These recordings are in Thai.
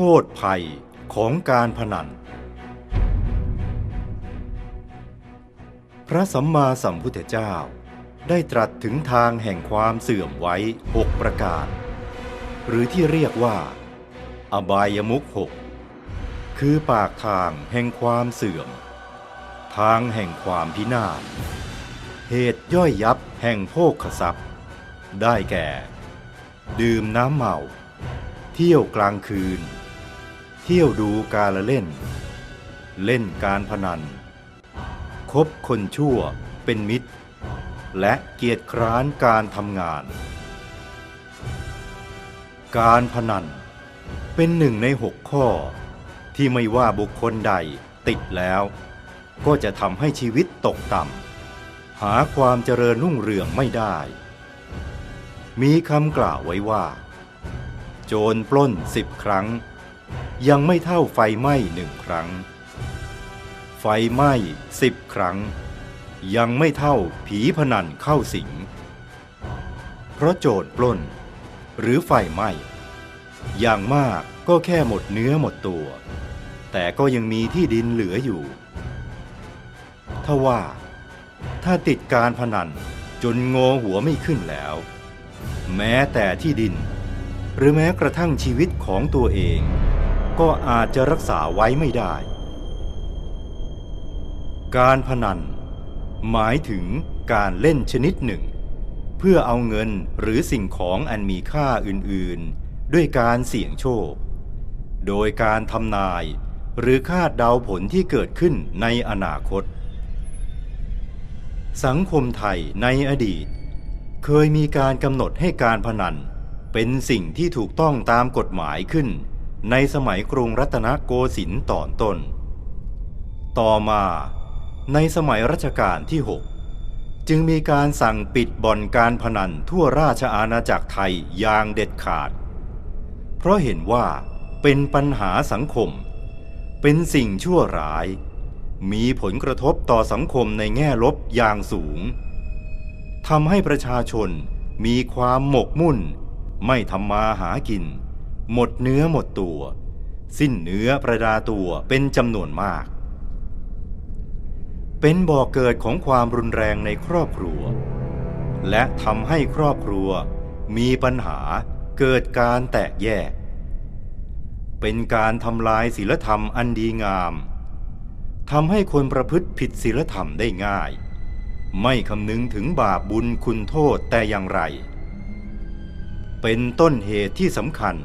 โทษภัยของการพนัน พระสัมมาสัมพุทธเจ้า ได้ตรัสถึงทางแห่งความเสื่อมไว้หกประการ หรือที่เรียกว่า อบายมุขหกคือปากทางแห่งความเสื่อม ทางแห่งความพินาศ เหตุย่อยยับแห่งโภคทรัพย์ ได้แก่ ดื่มน้ำเมา เที่ยวกลางคืน เที่ยวดูการละเล่น เล่นการพนัน คบคนชั่วเป็นมิตร และเกียรติคร้านการทำงาน การพนันเป็นหนึ่งในหกข้อ ที่ไม่ว่าบุคคลใดติดแล้ว ก็จะทำให้ชีวิตตกต่ำหาความเจริญรุ่งเรืองไม่ได้ มีคำกล่าวไว้ว่า โจรปล้นสิบครั้ง ยังไม่เท่าไฟไหม้หนึ่งครั้ง ไฟไหม้สิบครั้ง ยังไม่เท่าผีพนันเข้าสิง เพราะโจรปล้น หรือไฟไหม้อย่างมากก็แค่หมดเนื้อหมดตัว แต่ก็ยังมีที่ดินเหลืออยู่ทว่า ถ้าติดการพนันจนงอหัวไม่ขึ้นแล้ว แม้แต่ที่ดิน หรือแม้กระทั่งชีวิตของตัวเอง ก็อาจจะรักษาไว้ไม่ได้ การพนัน หมายถึงการเล่นชนิดหนึ่ง เพื่อเอาเงินหรือสิ่งของอันมีค่าอื่นๆ ด้วยการเสี่ยงโชค โดยการทำนายหรือคาดเดาผลที่เกิดขึ้นในอนาคต สังคมไทยในอดีต เคยมีการกำหนดให้การพนันเป็นสิ่งที่ถูกต้องตามกฎหมายขึ้น ในสมัยกรุงรัตนโกสินทร์ตอนต้น ต่อมาในสมัยรัชกาลที่ 6 จึงมีการสั่งปิดบ่อนการพนันทั่วราชอาณาจักรไทยอย่างเด็ดขาด เพราะเห็นว่าเป็นปัญหาสังคม เป็นสิ่งชั่วร้าย มีผลกระทบต่อสังคมในแง่ลบอย่างสูงทำให้ประชาชนมีความหมกมุ่น ไม่ทำมาหากิน หมดเนื้อหมดตัว สิ้นเนื้อประดาตัวเป็นจำนวนมาก เป็นบ่อกเกิดของความรุนแรงในครอบครัว และทำให้ครอบครัวมีปัญหาเกิดการแตกแยก เป็นการทำลายศีลธรรมอันดีงามทำให้คนประพฤติผิดศีลธรรมได้ง่าย ไม่คำนึงถึงบาปบุญคุณโทษแต่อย่างไร เป็นต้นเหตุที่สำคัญ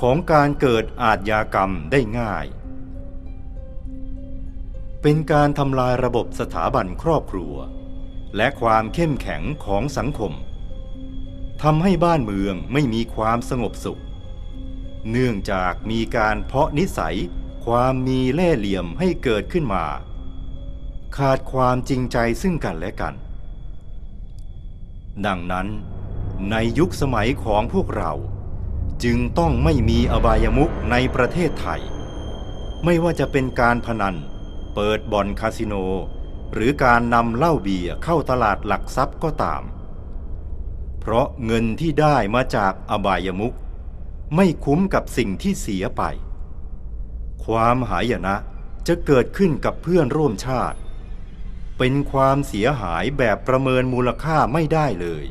ของการเกิดอาทยากรรมได้ง่าย เป็นการทำลายระบบสถาบันครอบครัว และความเข้มแข็งของสังคมทำให้บ้านเมืองไม่มีความสงบสุข เนื่องจากมีการเพาะนิสัยความมีเล่ห์เหลี่ยมให้เกิดขึ้นมา ขาดความจริงใจซึ่งกันและกัน ดังนั้นในยุคสมัยของพวกเรา จึงต้องไม่มีอบายมุขในประเทศไทย ไม่ว่าจะเป็นการพนัน เปิดบ่อนคาสิโน หรือการนำเหล้าเบียร์เข้าตลาดหลักทรัพย์ก็ตาม เพราะเงินที่ได้มาจากอบายมุขไม่คุ้มกับสิ่งที่เสียไป ความหายนะจะเกิดขึ้นกับเพื่อนร่วมชาติ เป็นความเสียหายแบบประเมินมูลค่าไม่ได้เลย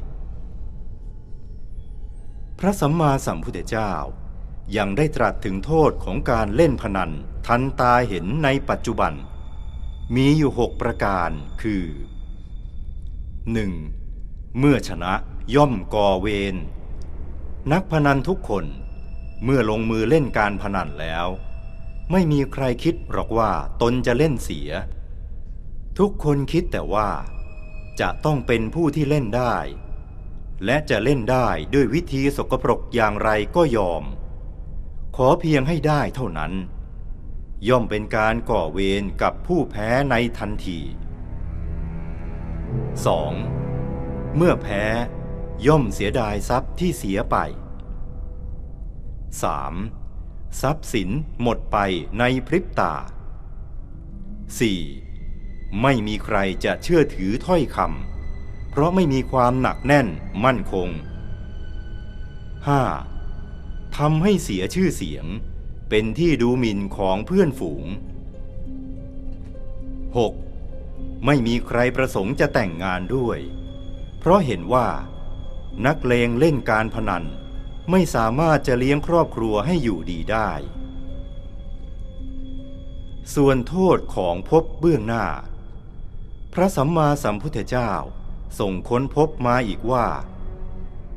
พระสัมมาสัมพุทธเจ้า ยังได้ตรัสถึงโทษของการเล่นพนัน ทันตาเห็นในปัจจุบัน มีอยู่หกประการคือ 1. เมื่อชนะย่อมก่อเวรนักพนันทุกคนเมื่อลงมือเล่นการพนันแล้ว ไม่มีใครคิดหรอกว่าตนจะเล่นเสีย ทุกคนคิดแต่ว่า จะต้องเป็นผู้ที่เล่นได้ และจะเล่นได้ด้วยวิธีสกปรกอย่างไรก็ยอม ขอเพียงให้ได้เท่านั้น ย่อมเป็นการก่อเวรกับผู้แพ้ในทันที 2. เมื่อแพ้ย่อมเสียดายทรัพย์ที่เสียไป 3. ทรัพย์สินหมดไปในพริบตา 4. ไม่มีใครจะเชื่อถือถ้อยคำ เพราะไม่มีความหนักแน่นมั่นคง 5. ทำให้เสียชื่อเสียง เป็นที่ดูหมิ่นของเพื่อนฝูง 6. ไม่มีใครประสงค์จะแต่งงานด้วย เพราะเห็นว่า นักเลงเล่นการพนัน ไม่สามารถจะเลี้ยงครอบครัวให้อยู่ดีได้ ส่วนโทษของพบเบื้องหน้า พระสัมมาสัมพุทธเจ้า ส่งค้นพบมาอีกว่า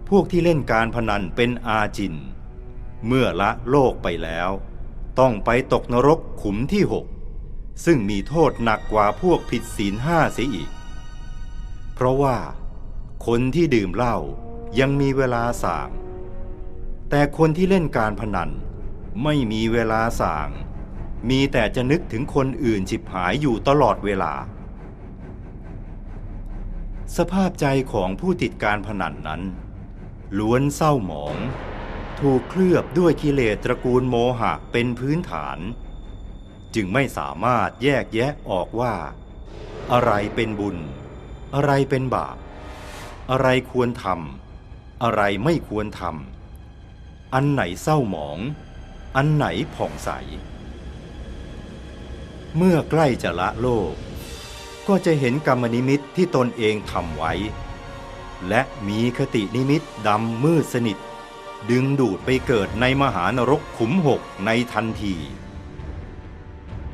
พวกที่เล่นการพนันเป็นอาจิน เมื่อละโลกไปแล้ว ต้องไปตกนรกขุมที่หกซึ่งมีโทษหนักกว่าพวกผิดศีลห้าเสียอีก เพราะว่า คนที่ดื่มเหล้ายังมีเวลาสาง แต่คนที่เล่นการพนันไม่มีเวลาสาง มีแต่จะนึกถึงคนอื่นฉิบหายอยู่ตลอดเวลา สภาพใจของผู้ติดการพนันนั้น ล้วนเศร้าหมอง ถูกเคลือบด้วยกิเลสตระกูลโมหะเป็นพื้นฐาน จึงไม่สามารถแยกแยะออกว่า อะไรเป็นบุญ อะไรเป็นบาป อะไรควรทำอะไรไม่ควรทำอันไหนเศร้าหมอง อันไหนผ่องใส เมื่อใกล้จะละโลก ก็จะเห็นกรรมนิมิตที่ตนเองทำไว้ และมีคตินิมิตดำมืดสนิท ดึงดูดไปเกิดในมหานรกขุมหกในทันที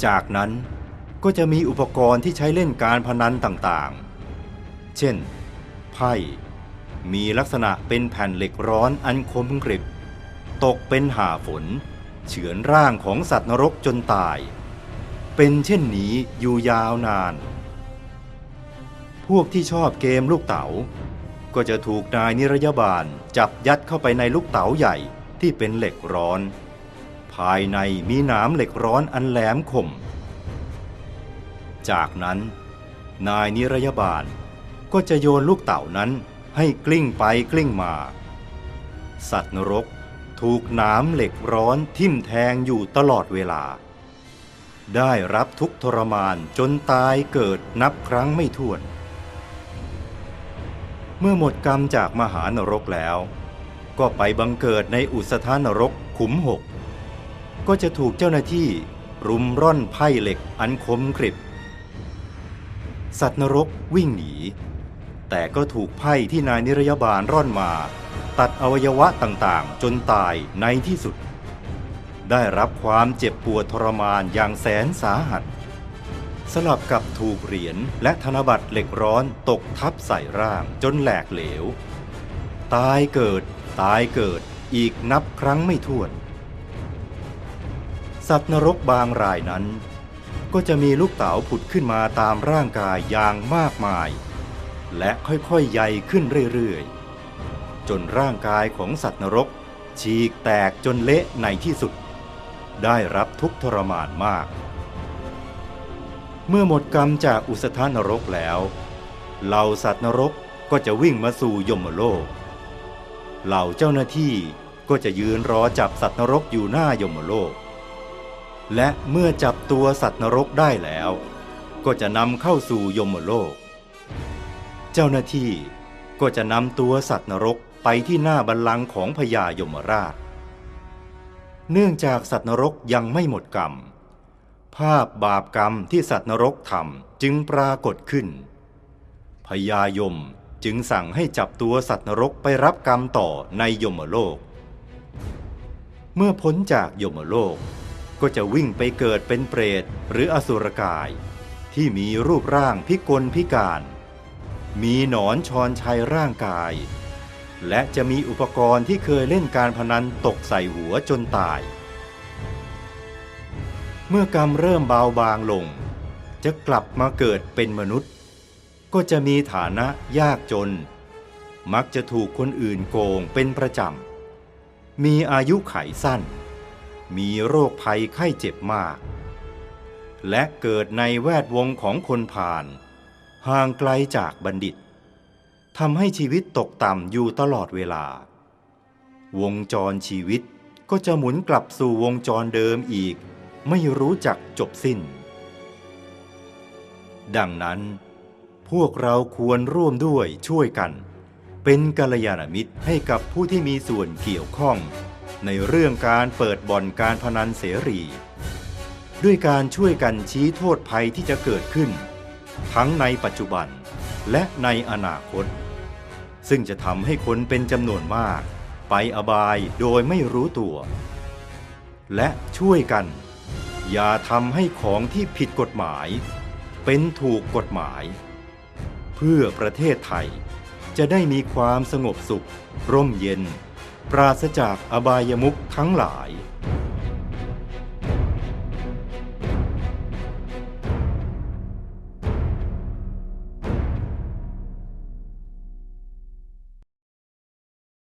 จากนั้นก็จะมีอุปกรณ์ที่ใช้เล่นการพนันต่างๆ เช่น ไพ่ มีลักษณะเป็นแผ่นเหล็กร้อนอันคมกริบ ตกเป็นห่าฝน เฉือนร่างของสัตว์นรกจนตาย เป็นเช่นนี้อยู่ยาวนาน พวกที่ชอบเกมลูกเต๋า ก็จะถูกนายนิรยาบาลจับยัดเข้าไปในลูกเต๋าใหญ่ที่เป็นเหล็กร้อน ภายในมีหนามเหล็กร้อนอันแหลมคม จากนั้น นายนิรยาบาลก็จะโยนลูกเต๋านั้นให้กลิ้งไปกลิ้งมา สัตว์นรกถูกหนามเหล็กร้อนทิ่มแทงอยู่ตลอดเวลา ได้รับทุกทรมานจนตายเกิดนับครั้งไม่ถ้วน เมื่อหมดกรรมจากมหานรกแล้ว ก็ไปบังเกิดในอุสธานรกขุมหก ก็จะถูกเจ้าหน้าที่รุมร่อนไพ่เหล็กอันคมกริบ สัตว์นรกวิ่งหนี แต่ก็ถูกไพ่ที่นายนิรยาบาลร่อนมา ตัดอวัยวะต่างๆ จนตายในที่สุด ได้รับความเจ็บปวดทรมานอย่างแสนสาหัส สลับกับถูกเหรียญและธนบัตรเหล็กร้อนตกทับใส่ร่างจนแหลกเหลว ตายเกิด ตายเกิดอีกนับครั้งไม่ถ้วน สัตว์นรกบางรายนั้น ก็จะมีลูกเต๋าผุดขึ้นมาตามร่างกายอย่างมากมาย และค่อยๆใหญ่ขึ้นเรื่อยๆ จนร่างกายของสัตว์นรก ฉีกแตกจนเละในที่สุด ได้รับทุกทรมานมาก เมื่อหมดกรรมจากอุสธานรกแล้วเหล่าสัตว์นรกก็จะวิ่งมาสู่ยมโลก เหล่าเจ้าหน้าที่ก็จะยืนรอจับสัตว์นรกอยู่หน้ายมโลก และเมื่อจับตัวสัตว์นรกได้แล้ว ก็จะนำเข้าสู่ยมโลก เจ้าหน้าที่ก็จะนำตัวสัตว์นรกไปที่หน้าบัลลังก์ของพญายมราช เนื่องจากสัตว์นรกยังไม่หมดกรรม ภาพบาปกรรมที่สัตว์นรกทำจึงปรากฏขึ้น พญายมจึงสั่งให้จับตัวสัตว์นรกไปรับกรรมต่อในยมโลก เมื่อพ้นจากยมโลก ก็จะวิ่งไปเกิดเป็นเปรตหรืออสุรกาย ที่มีรูปร่างพิกลพิการ มีหนอนชอนชัยร่างกาย และจะมีอุปกรณ์ที่เคยเล่นการพนันตกใส่หัวจนตาย เมื่อกรรมเริ่มเบาบางลง จะกลับมาเกิดเป็นมนุษย์ ก็จะมีฐานะยากจน มักจะถูกคนอื่นโกงเป็นประจำ มีอายุไขสั้น มีโรคภัยไข้เจ็บมาก และเกิดในแวดวงของคนผ่าน ห่างไกลจากบัณฑิตทำให้ชีวิตตกต่ำอยู่ตลอดเวลา วงจรชีวิตก็จะหมุนกลับสู่วงจรเดิมอีก ไม่รู้จักจบสิ้น ดังนั้น พวกเราควรร่วมด้วยช่วยกัน เป็นกัลยาณมิตรให้กับผู้ที่มีส่วนเกี่ยวข้อง ในเรื่องการเปิดบ่อนการพนันเสรี ด้วยการช่วยกันชี้โทษภัยที่จะเกิดขึ้น ทั้งในปัจจุบันและในอนาคต ซึ่งจะทำให้คนเป็นจำนวนมาก ไปอบายโดยไม่รู้ตัว และช่วยกัน อย่าทำให้ของที่ผิดกฎหมาย เป็นถูกกฎหมาย เพื่อประเทศไทยจะได้มีความสงบสุข ร่มเย็น ปราศจากอบายมุขทั้งหลาย